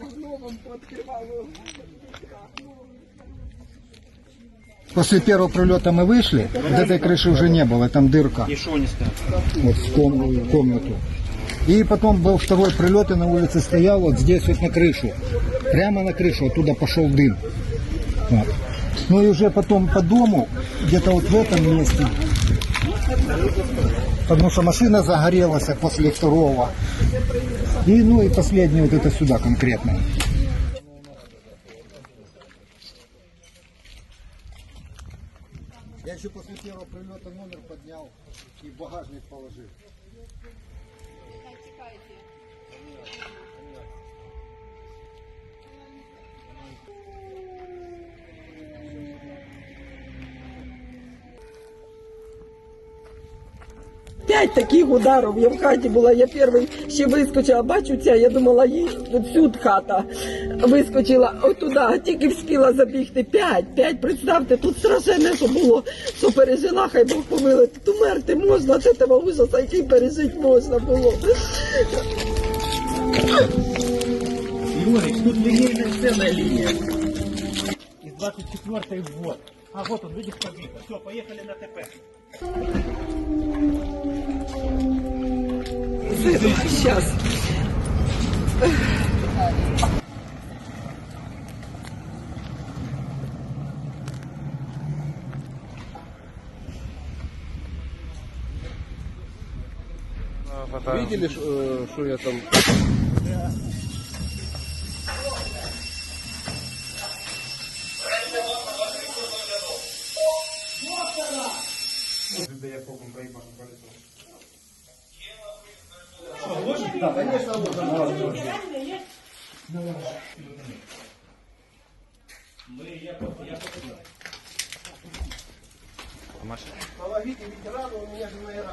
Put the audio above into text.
вам пооткрывала. После первого прилета мы вышли, вот этой крыши уже не было, там дырка. И что они стоят? вот в ком- в комнату. И потом был второй прилет, и на улице стоял вот здесь вот на крышу. Прямо на крышу, оттуда пошел дым. Вот. Ну и уже потом по дому, где-то вот в этом месте, потому что машина загорелась после второго. И ну и последнее вот это сюда конкретно. Я еще после первого прилета номер поднял и в багажник положил. П'ять таких ударів. Я в хаті була, я перший ще вискочила, бачу ця, я думала, їй сюди хата. Вискочила отуда, тільки вспіла забігти. П'ять, п'ять, представте, тут страшне, що було, що пережила, хай Бог помилує. Тут умерти можна, це того ужаса, який пережити можна було. Юрий, тут линейная целая линия. Из 24 вот. А вот он, видишь, побито. Все, поехали на ТП. Сейчас. Видели, э, что я там... Дякую, Брейбан, полетел. Ш- э, что я там Помогите ветерану, у меня же рана.